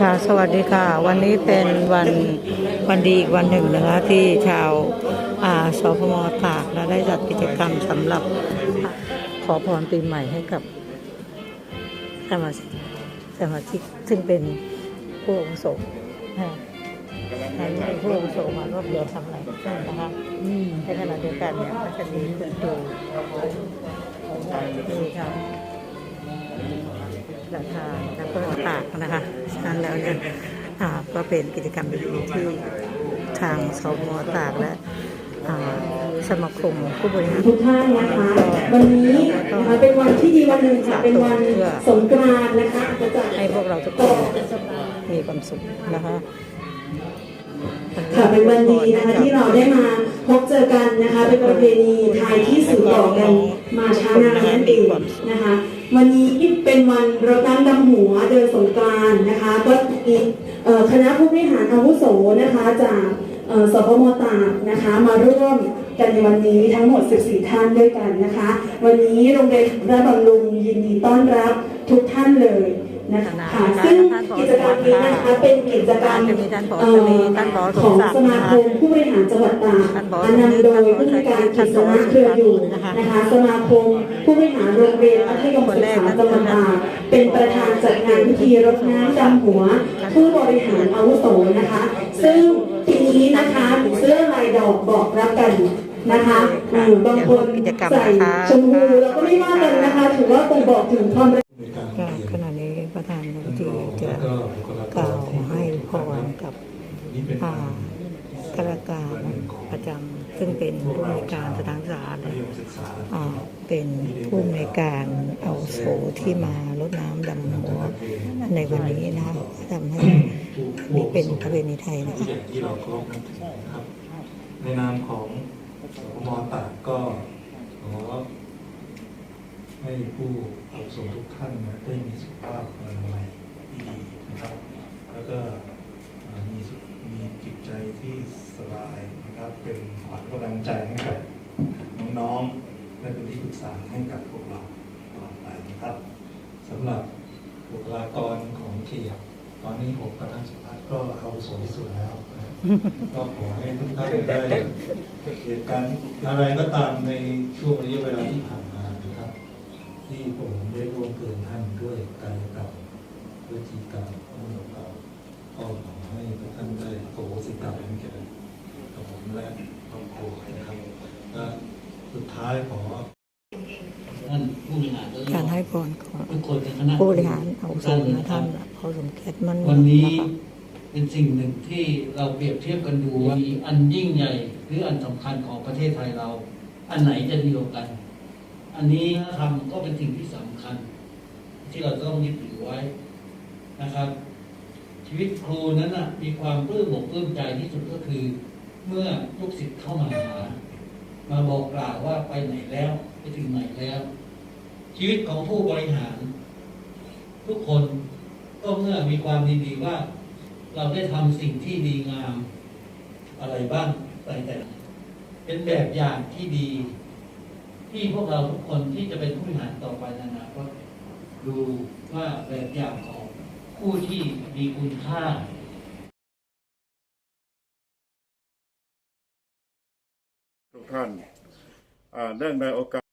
ค่ะสวัสดีค่ะ วันนี้เป็นวันวันดีอีกวันหนึ่งนะคะที่ชาวอ่าสพมตากและได้จัดกิจกรรมสำหรับขอพรปีใหม่ให้กับสมาชิกสมาชิกซึ่งเป็นผู้อาวุโสนะคะให้ผู้อาวุโสมารวบรวมทำอะไรกันนะคะในขณะเดียวกันเนี่ยก็จะมีคุณครูนี่ค่ะ ราคาแล้วก็ตากนะคะฉะนั้นแล้วเนี่ยอ่าก็เป็นกิจกรรมดีๆที่ทางสมตากและอ่าสมาคมผู้บริหารทุกท่านนะคะ วันนี้นะคะเป็นวันที่ดีวันหนึ่งค่ะเป็นวันสงกรานต์นะคะจะจัดให้พวกเราทุกคนมีความสุขนะคะ ค่ะเป็นวันดีนะคะที่เราได้มาพบเจอกันนะคะเป็นประเพณีไทยที่สืบต่อกันมาช้านานนั่นเองนะคะ วันนี้เป็นวันรดน้ำดำหัวเดือนสงกรานต์นะคะ ก็มีเอ่อคณะผู้บริหารอาวุโสนะคะจากเอ่อสพมตากนะคะ มาร่วมกันในวันนี้ทั้งหมด 14 ท่านด้วยกันนะคะ วันนี้โรงเรียนราชบำรุงยินดีต้อนรับทุกท่านเลย นะคะซึ่งกิจกรรมนี้นะคะเป็นกิจกรรมจะมีท่านผอเอ่สอนีท่านผอสขมองศักสดิ์มานะคคะมผู้บริหารจังหวัดตากท่านผออันนำโดยผู้จัดการกิจสนะเครืออยู่นะคะสมาคมผู้บริหารโรงเรียนมัธยมศึกษาจังหวัดตากเป็นประธานจัดงานพิธีรดน้ำดำหัว ผู้บริหารอาวุโสนะคะ ซึ่งปีนี้นะคะเสื้อลายดอกบอกรักกันนะคะอืมบางคนใส่ชมพูแล้วก็ไม่ว่ากันนะคะ ถือว่าบ่งบอกถึงความก็ข ณะนี้ประธานในพิธีจะกล่าวให้พรกับอ่าข้าราชการประจำซึ่งเป็นผู้ในวยการสถานศึกษาและอ่าเป็นผู้ในวยการเอาโสที่มาลดน้ำดำหัวในวันนี้นะคะทำให้นี่เป็นประเพณีไทยนะคะที่เราเคารพนับถือนะครับในนามของสมตากก็ขอ ให้ผู้อาวุโสทุกท่านนะได้มีสุขภาพอนามัยที่ดีนะครับ แล้วก็มีมีจิตใจที่สบายนะครับ เป็นขวัญกำลังใจให้กับน้องๆและเป็นที่ปรึกษาให้กับพวกเราต่อไปนะครับสำหรับบุคลากรของเขียบตอนนี้ผมกับท่านสุพัฒน์ก็เอาวุโสที่สุดแล้วก็ขอให้ทุกท่านได้เหตุการณ์อะไรก็ตามในช่วงระยะเวลาที่ผ่านมา ที่ผมได้ร่วมเกินท่านด้วยกายกรรมด้วยจีกรรมของเราก็ขอให้ท่านได้โสสิกรรมแก่กับผมและครอบครัวนะครับและสุดท้ายขอท่านผู้บริหารการให้พรของทุกคนในคณะผู้บริหารเอาสทุกนะท่านเขาสมเกียรติมันวันนี้เป็นสิ่งหนึ่งที่เราเปรียบเทียบกันดูว่ามีอันยิ่งใหญ่ หรืออันสำคัญของประเทศไทยเรา อันไหนจะดียวกัน อันนี้ทำก็เป็นสิ่งที่สำคัญ ที่เราต้องยึดถือไว้นะครับ ชีวิตครูนั้นนะมีความปลื้มอกปลื้มใจที่สุดก็คือ เมื่อลูกศิษย์เข้ามาหา มาบอกกล่าวว่าไปไหนแล้ว ไปถึงไหนแล้ว ชีวิตของผู้บริหาร ทุกคนก็เมื่อมีความดีๆว่า เราได้ทำสิ่งที่ดีงาม อะไรบ้างไปแต่เป็นแบบอย่างที่ดี ที่พวกเราทุกคนที่จะเป็นผู้บริหารต่อไปในอนาคตดูว่าแบบอย่างของผู้ที่มีคุณค่าทุกท่านเนื่องในโอกาส